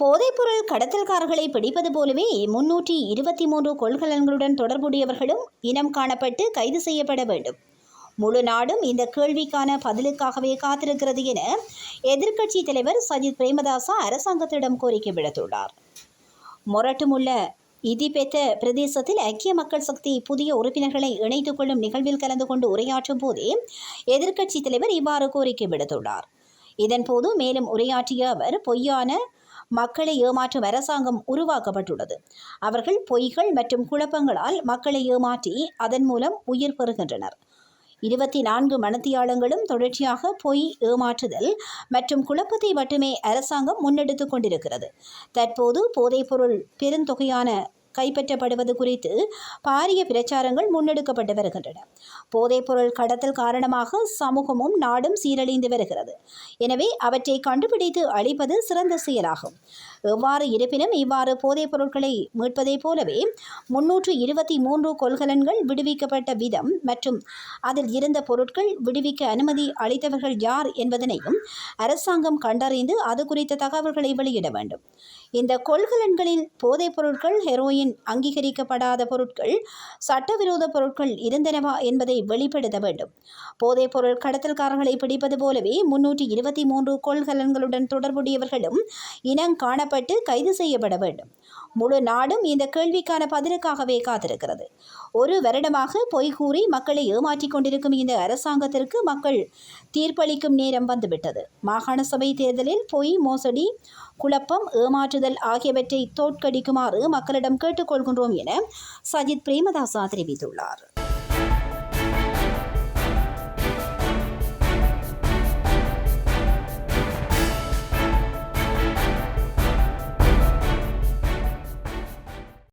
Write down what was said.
போதைப்பொருள் கடத்தல்காரர்களை பிடிப்பது போலவே முன்னூற்றி இருபத்தி மூன்று கொள்கலன்களுடன் தொடர்புடையவர்களும் இனம் காணப்பட்டு கைது செய்யப்பட வேண்டும். முழு நாடும் இந்த கேள்விக்கான பதிலுக்காகவே காத்திருக்கிறது என எதிர்க்கட்சி தலைவர் சஜித் பிரேமதாசா அரசாங்கத்திடம் கோரிக்கை விடுத்துள்ளார். மொரட்டுமுள்ள இதிபெத்த பிரதேசத்தில் ஐக்கிய மக்கள் சக்தி புதிய உறுப்பினர்களை இணைத்துக் கொள்ளும் நிகழ்வில் கலந்து கொண்டு உரையாற்றும் போதே எதிர்க்கட்சித் தலைவர் இவ்வாறு கோரிக்கை விடுத்துள்ளார். இதன்போது மேலும் உரையாற்றிய அவர் பொய்யான மக்களை ஏமாற்றும் அரசாங்கம் உருவாக்கப்பட்டுள்ளது. அவர்கள் பொய்கள் மற்றும் குழப்பங்களால் மக்களை ஏமாற்றி அதன் மூலம் உயிர் பெறுகின்றனர். இருபத்தி நான்கு மணத்தியாளங்களும் தொடர்ச்சியாக பொய் ஏமாற்றுதல் மற்றும் குழப்பத்தை மட்டுமே அரசாங்கம் முன்னெடுத்து கொண்டிருக்கிறது. தற்போது போதைப்பொருள் பெருந்தொகையான கைப்பற்றப்படுவது குறித்து பாரிய பிரச்சாரங்கள் முன்னெடுக்கப்பட்டு வருகின்றன. போதைப்பொருள் கடத்தல் காரணமாக சமூகமும் நாடும் சீரழிந்து வருகிறது. எனவே அவற்றை கண்டுபிடித்து அழிப்பது சிறந்த செயலாகும். எவ்வாறு இருப்பினும் இவ்வாறு போதைப் பொருட்களை மீட்பதைப் போலவே முன்னூற்று இருபத்தி மூன்று கொள்கலன்கள் விடுவிக்கப்பட்ட விதம் மற்றும் அதில் இருந்த பொருட்கள் விடுவிக்க அனுமதி அளித்தவர்கள் யார் என்பதனையும் அரசாங்கம் கண்டறிந்து அது குறித்த தகவல்களை வெளியிட வேண்டும். இந்த கொள்கலன்களில் போதைப் பொருட்கள் ஹெரோயின் அங்கீகரிக்கப்படாத பொருட்கள் சட்டவிரோத பொருட்கள் இருந்தனவா என்பதை வெளிப்படுத்த வேண்டும். போதைப் பொருள் கடத்தல்காரர்களை பிடிப்பது போலவே முன்னூற்றி இருபத்தி மூன்று கொள்கலன்களுடன் தொடர்புடையவர்களும் இனம் காணப்பட்டு கைது செய்யப்பட வேண்டும். முழு நாடும் இந்த கேள்விக்கான பதிலுக்காகவே காத்திருக்கிறது. ஒரு வருடமாக பொய் கூறி மக்களை ஏமாற்றிக் கொண்டிருக்கும் இந்த அரசாங்கத்திற்கு மக்கள் தீர்ப்பளிக்கும் நேரம் வந்துவிட்டது. மாகாண சபை தேர்தலில் பொய் மோசடி குழப்பம் ஏமாற்றுதல் ஆகியவற்றை தோற்கடிக்குமாறு மக்களிடம் கேட்டுக்கொள்கின்றோம் என சஜித் பிரேமதாசா தெரிவித்துள்ளார்.